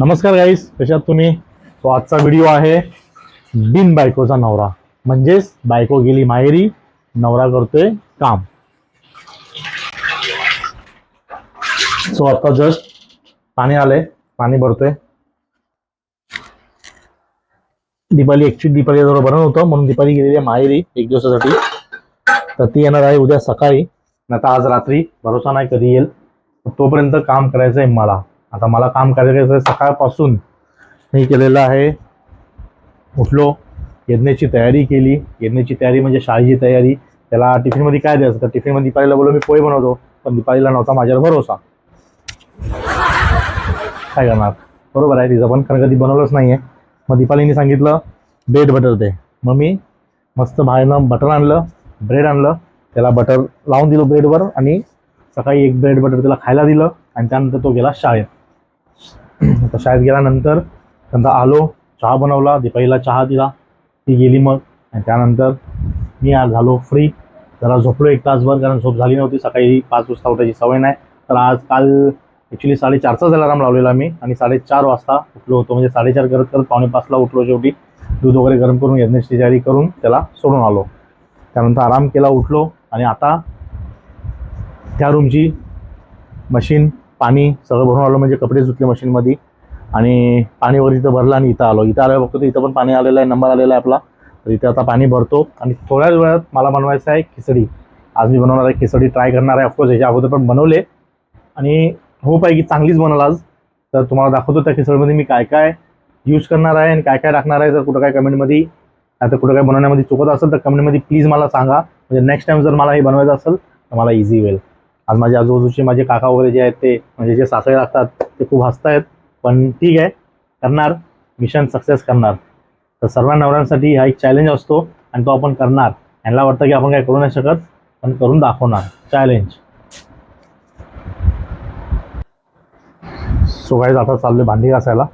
नमस्कार गाईस कशात तुम्ही? तो आजचा व्हिडिओ आहे बिन बायकोचा नवरा. म्हणजेच बायको गेली माहेरी नवरा करतोय काम. सो आता जस्ट पाणी आलंय पाणी भरतोय. दीपाली ऍक्च्युली दीपाली जवळ बनवत होतं म्हणून दीपाली गेलेली आहे माहेरी एक दिवसासाठी. तर ती येणार आहे उद्या सकाळी. नाही आता आज रात्री भरोसा नाही कधी येईल. तोपर्यंत काम करायचं आहे मला. आता मला काम करायचं सकाळपासून मी केलेलं आहे. उठलो यज्ञाची तयारी केली. यज्ञाची तयारी म्हणजे शाळेची तयारी. त्याला टिफिनमध्ये काय द्यायचं? तर टिफिनमध्ये दीपालीला बोललो मी पोहे बनवतो. पण दीपालीला नव्हता माझ्यावर भरोसा. काय करणार? बरोबर आहे तिचं पण कारण कधी बनवलंच नाही आहे मग दीपालीने सांगितलं ब्रेड बटर दे. मग मी मस्त बाहेरनं बटर आणलं ब्रेड आणलं. त्याला बटर लावून दिलं ब्रेडवर आणि सकाळी एक ब्रेड बटर त्याला खायला दिलं आणि त्यानंतर तो गेला शाळेत. आता शाळेत गेल्यानंतर त्यांना आलो चहा बनवला दीपाईला चहा दिला. ती गेली मग. आणि त्यानंतर मी आज झालो फ्री जरा झोपलो एक तासभर कारण झोप झाली नव्हती. सकाळी पाच वाजता उठायची सवय नाही. तर आज काल ॲक्च्युली साडेचारचाच अलाराम लावलेला मी आणि साडेचार वाजता उठलो होतो. म्हणजे साडेचार करत करत पावणेपाचला उठलो शेवटी. दूध वगैरे गरम करून यज्ञाची तयारी करून त्याला सोडून आलो. त्यानंतर आराम केला उठलो आणि आता त्या रूमची मशीन पाणी सगळं भरून आलो म्हणजे कपडे धुतले मशीनमध्ये आणि पाणी वगैरे इथं भरलं आणि इथं आलो. इथं आल्यावर बघतो इथं पण पाणी आलेलं आहे नंबर आलेला आहे आपला. तर इथे आता पाणी भरतो. आणि थोड्याच वेळात मला बनवायचं आहे खिचडी. आज मी बनवणार आहे खिचडी ट्राय करणार आहे. ऑफकोर्स याच्या अगोदर पण बनवले. आणि होप आहे की चांगलीच बनवल आज. तर तुम्हाला दाखवतो त्या खिचडीमध्ये मी काय काय यूज करणार आहे आणि काय काय टाकणार आहे. जर कुठं काय कमेंटमध्ये आता कुठं काय बनवण्यामध्ये चुकत असेल तर कमेंटमध्ये प्लीज मला सांगा. म्हणजे नेक्स्ट टाइम जर मला हे बनवायचं असेल तर मला इझी होईल. आज माझ्या आजूबाजूचे माझे काका वगैरे जे आहेत ते म्हणजे जे सासरे लागतात ते खूप हसतायत पण ठीक आहे करणार. मिशन सक्सेस करणार. तर सर्व नवऱ्यांसाठी हा एक चॅलेंज असतो आणि तो आपण करणार. यांना वाटतं की आपण काय करू नाही शकत पण करून दाखवणार. चॅलेंज सो जातात आता चाललोय भांडी घासायला.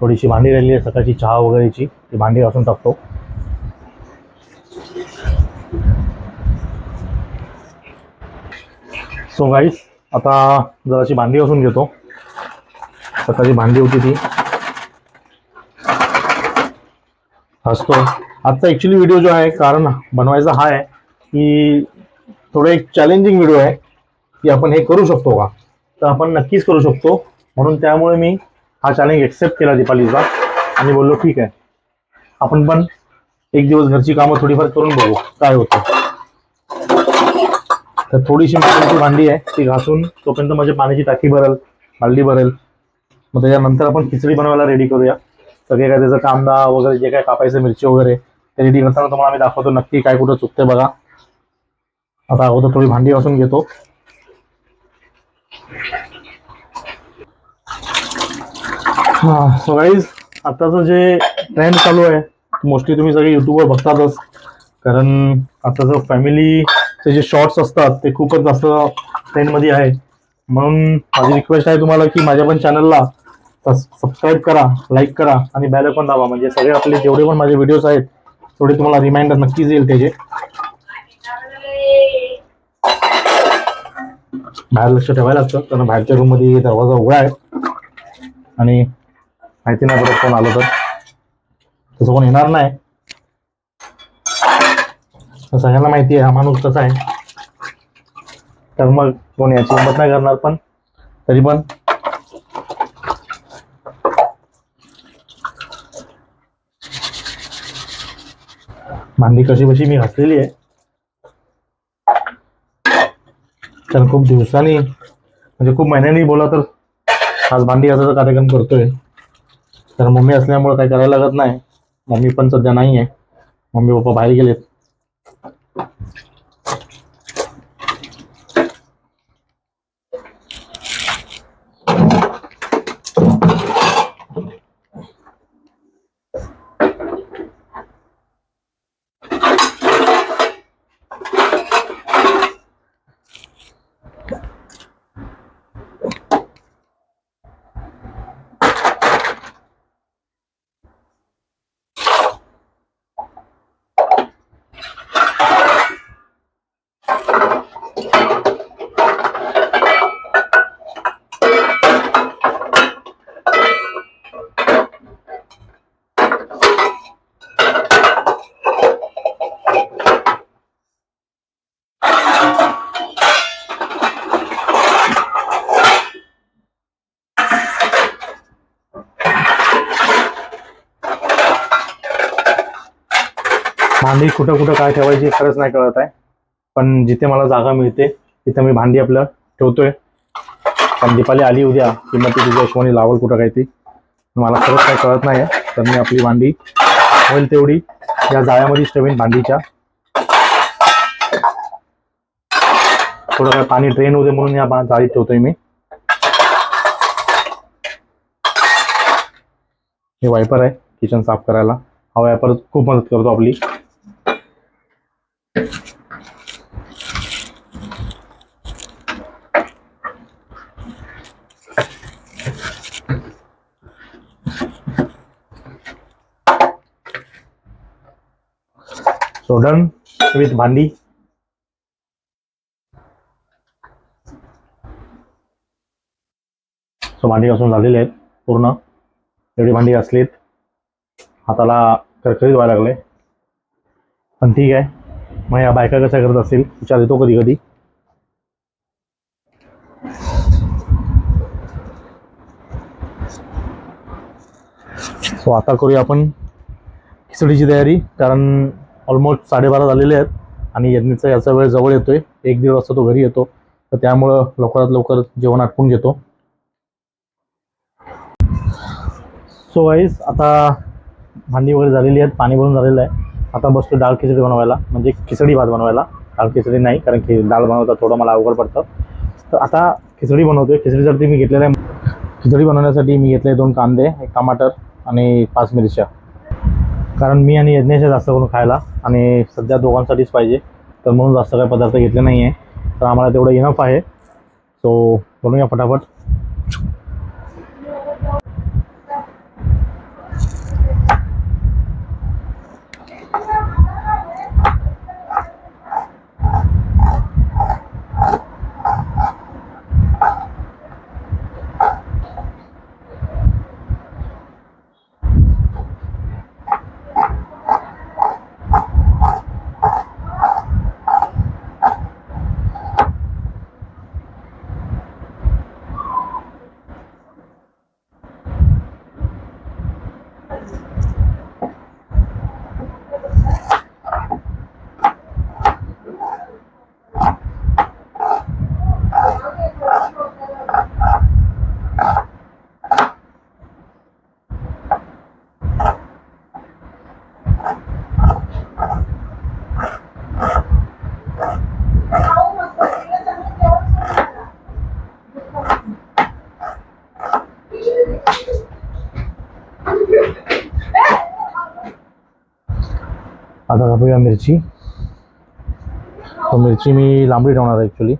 थोडीशी भांडी राहिली आहे सकाळची चहा वगैरेची. ती भांडी घासून टाकतो. सो गाईस आता जराशी भांडी घासून घेतो. सकाळची भांडी होती ती. हसतो. आजचा ॲक्च्युली व्हिडिओ जो आहे, कारण बनवायचा हा आहे, की थोडं एक चॅलेंजिंग व्हिडिओ आहे, की आपण हे करू शकतो का? तर आपण नक्कीच करू म्हणून त्यामुळे मी हा चॅलेंज एक्सेप्ट केला दीपालीचा. आणि बोललो, ठीक आहे. आपण पण एक दिवस घरची कामं थोडीफार करून काय होतं? तर थोडीशी पाण्याची भांडी आहे ती घासून तोपर्यंत माझी पाण्याची टाकी भरेल हल्ली भरेल. मग त्याच्यानंतर आपण खिचडी बनवायला रेडी करूया. सगळे काय त्याचं कांदा वगैरे जे काय कापायचं मिरची वगैरे ते रेडी करताना तुम्हाला आम्ही दाखवतो नक्की काय कुठं चुकते बघा. आता अगोदर थोडी भांडी घासून घेतो. हा सगळीच गाईज आताचं जे ट्रेंड चालू आहे मोस्टली तुम्ही सगळे युट्यूबवर बघतातच. कारण आताचं ते जे शॉर्ट्स असतात ते खूपच जास्त ट्रेंडमध्ये आहे म्हणून माझी रिक्वेस्ट आहे तुम्हाला की माझ्या पण चॅनलला सबस्क्राईब करा लाईक करा आणि बॅल पण दाबा. म्हणजे सगळे आपले जेवढे पण माझे व्हिडिओज आहेत तेवढे तुम्हाला रिमाइंडर नक्कीच येईल त्याचे. बाहेर लक्ष ठेवायला लागतं कारण बाहेरच्या रूममध्ये दरवाजा उघडा आहे. आणि माहिती नाही पडत कोण आलं तर. तसं कोण येणार नाही. सगळ्यांना माहिती आहे हा माणूस कसा आहे. तर मग कोण याची हिंमत नाही करणार पण तरी पण. भांडी कशी बशी मी घातलेली आहे. कारण खूप दिवसांनी म्हणजे खूप महिन्यांनी बोला तर आज भांडी घासायचा कार्यक्रम करतोय. तर मम्मी असल्यामुळे काही करायला लागत नाही. मम्मी पण सध्या नाही आहे. मम्मी पप्पा बाहेर गेलेत. भांडी कुठं कुठं काय ठेवायची खरंच नाही कळत आहे. पण जिथे मला जागा मिळते तिथे मी भांडी आपलं ठेवतोय. पण दीपाली आली उद्या की मग ती तुझ्या हिशोबाने लावल कुठं काय ती? मला खरंच काय कळत नाही आहे तर मी आपली भांडी होईल तेवढी. या जाळ्यामध्येच ठेवेन भांडीच्या. थोडं काय पाणी ड्रेन होते म्हणून या जाळीत ठेवतोय मी. हे वायपर आहे किचन साफ करायला. हा वायपर खूप मदत करतो आपली. सो विथ भांडी। सो भांडी घासून झालेले आहेत पूर्ण. एवढी भांडी घासलीत. हाताला करकरीत व्हायला लागले. पण ठीक आहे. मग या बायका कशा करत असतील विचार येतो कधी कधी. सो आता करूया आपण खिचडीची तयारी कारण ऑलमोस्ट साडेबारा झालेले आहेत आणि यज्ञचा याचा वेळ जवळ येतोय. एक दीड वाजता तो घरी येतो. तर त्यामुळं लवकरात लवकर जेवण आटपून घेतो. सो वाईज आता भांडी वगैरे झालेली आहेत पाणी भरून झालेलं आहे. आता बसतो डाळ खिचडी बनवायला म्हणजे खिचडी भात बनवायला. डाळ खिचडी नाही कारण की डाळ बनवता थोडं मला अवघड पडतं. तर आता खिचडी बनवतोय. खिचडीसाठी मी घेतलेलं आहे खिचडी बनवण्यासाठी मी घेतले दोन कांदे एक टमाटर आणि पाच मिरच्या. कारण मी आणि यज्ञेश जास्त करून खायला. आणि सध्या दोघांसाठीच पाहिजे. तर म्हणून जास्त काही पदार्थ घेतले नाही आहे तर आम्हाला तेवढं इनफ आहे. सो बनवूया फटाफट आता कापूया मिरची तो मिरची मी लांबडी ठेवणार आहे ॲक्च्युली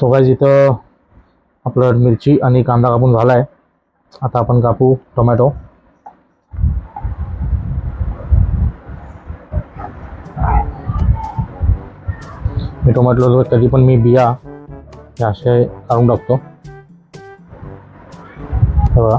सो गाईज इथं आपलं मिरची आणि कांदा कापून झाला आहे आता आपण कापू टोमॅटो. मी टोमॅटो कधी पण मी बिया असे काढून टाकतो. बघा.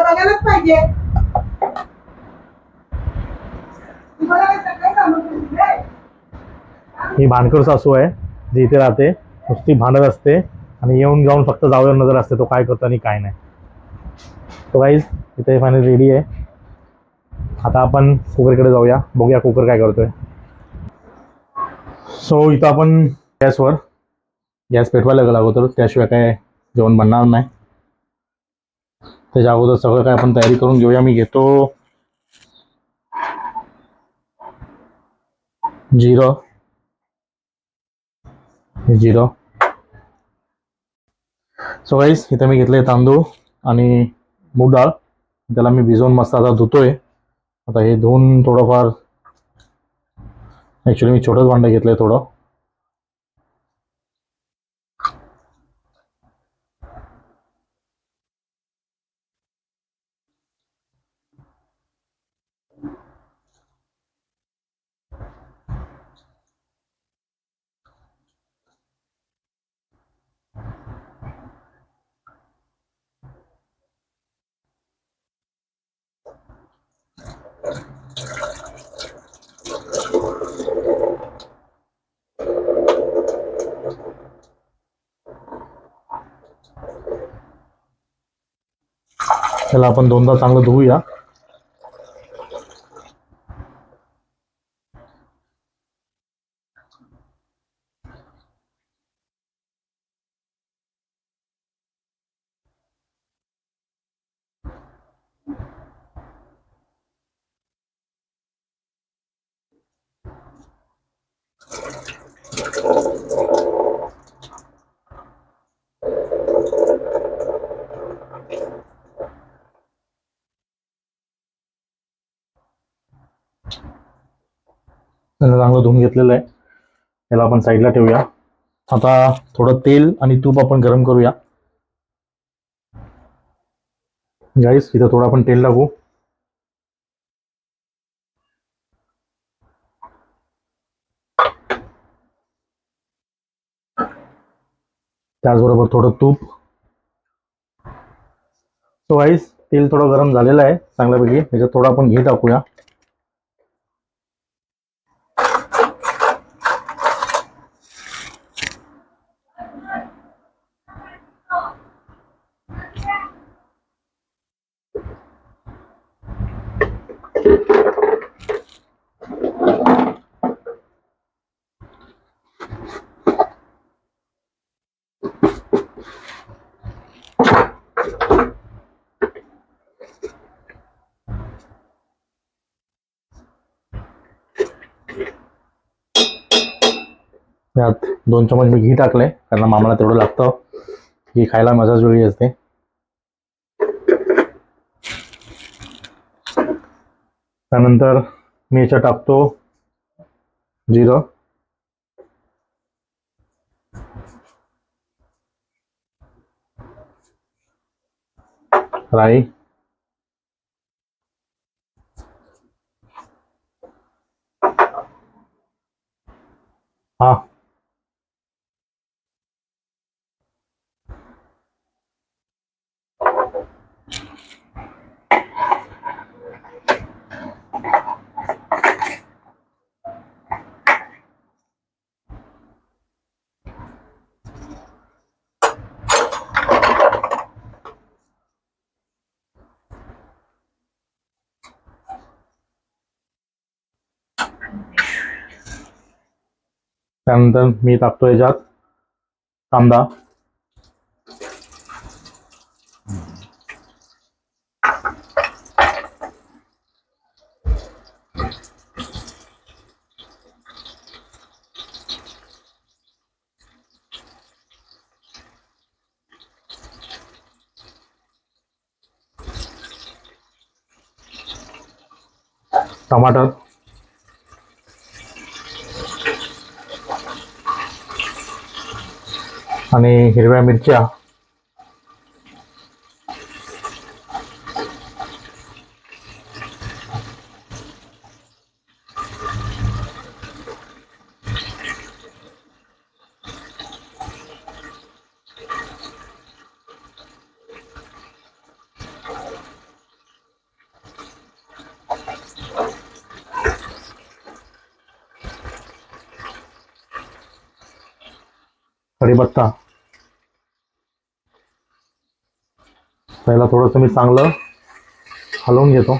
समजणार मला बघायलाच पाहिजे ही? भानकर सासू आहे जी इथे राहते नुसती भांडत असते आणि येऊन जाऊन फक्त जाऊया नजर असते तो काय करतो आणि काय नाही. तो काहीच इथे फायनल रेडी आहे. आता आपण कुकरकडे जाऊया बघूया कुकर काय करतोय. सो इथं आपण गॅसवर गॅस पेटवायला लागला अगोदर त्याशिवाय काय जेवण बनणार नाही. त्याच्या अगोदर सगळं काय आपण तयारी करून घेऊया. मी घेतो जिरं. जिरं. सो गाईस इथं मी घेतले तांदूळ आणि मूग डाळ. त्याला मी भिजवून मस्त आता धुतोय. आता हे धुवून थोडंफार ॲक्च्युली मी छोटंच भांडं घेतलंय थोडं. त्याला आपण दोनदा चांगलं धुवूया त्याला चांगलं धुवून घेतलेलं आहे. त्याला आपण साईडला ठेवूया. आता थोडं तेल आणि तूप आपण गरम करूया. गाईस इथं थोडं आपण तेल टाकू. त्याचबरोबर थोडं तूप. सो गाईस तेल थोडं गरम झालेलं आहे चांगल्यापैकी. त्याच्यात थोडं आपण घी टाकूया. त्यात दोन चमच मी घी टाकले कारण मामाला तेवढं लागतं. घी खायला मजाच वेगळी असते. त्यानंतर मी याच्यात टाकतो जिरं. राई. हा. त्यानंतर मी टाकतो याच्यात कांदा. टमाटर. आणि हिरव्या मिरच्या कढीपत्ता पहिला थोडंसं मी चांगलं हलवून घेतो.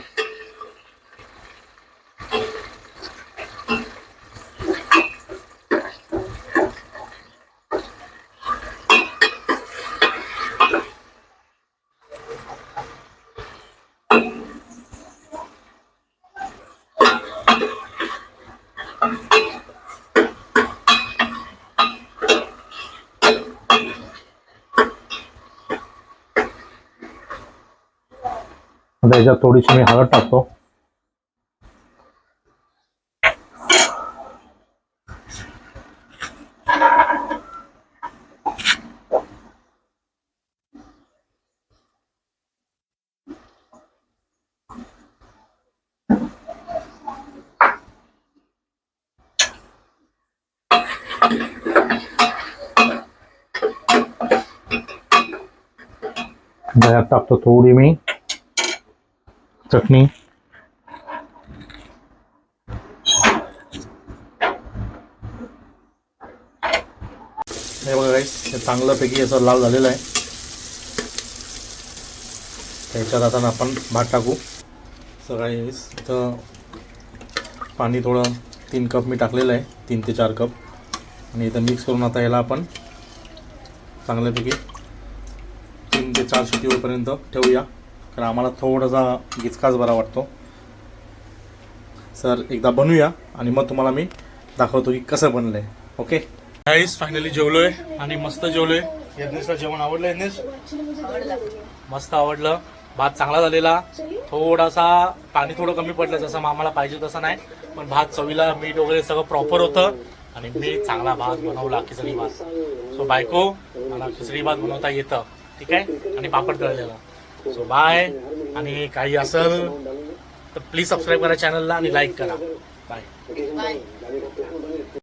आता याच्यात थोडीशी मी हळद टाकतो. आता टाकतो थोडी मी. चटणी. हे बघा गाईस हे चांगल्यापैकी असं लाल झालेला आहे. त्याच्यात आता आपण भात टाकू. सगळे इथं पाणी थोडं तीन कप मी टाकलेलं आहे तीन ते चार कप आणि इथं मिक्स करून आता याला आपण चांगल्यापैकी तीन ते चार शिटी होईपर्यंत ठेवूया. कारण आम्हाला थोडासा गिचकाच बरा वाटतो. सर एकदा बनवूया आणि मग तुम्हाला मी दाखवतो की कसं बनलं आहे ओके? गाईस फायनली जेवलोय आणि मस्त जेवलोय. यज्ञेशला जेवण आवडलं यज्ञेश? मस्त आवडलं. भात चांगला झालेला. थोडासा पाणी थोडं कमी पडलं जसं आम्हाला पाहिजे तसं नाही. पण भात चवीला मीठ वगैरे सगळं प्रॉपर होतं. आणि मी चांगला भात बनवला खिचडी भात. सो बायको मला खिचडी भात बनवता येतं. ठीक आहे? आणि पापड तळलेला. सो बाय आणि काही असेल तर प्लीज सबस्क्राईब करा चॅनलला आणि लाईक करा. बाय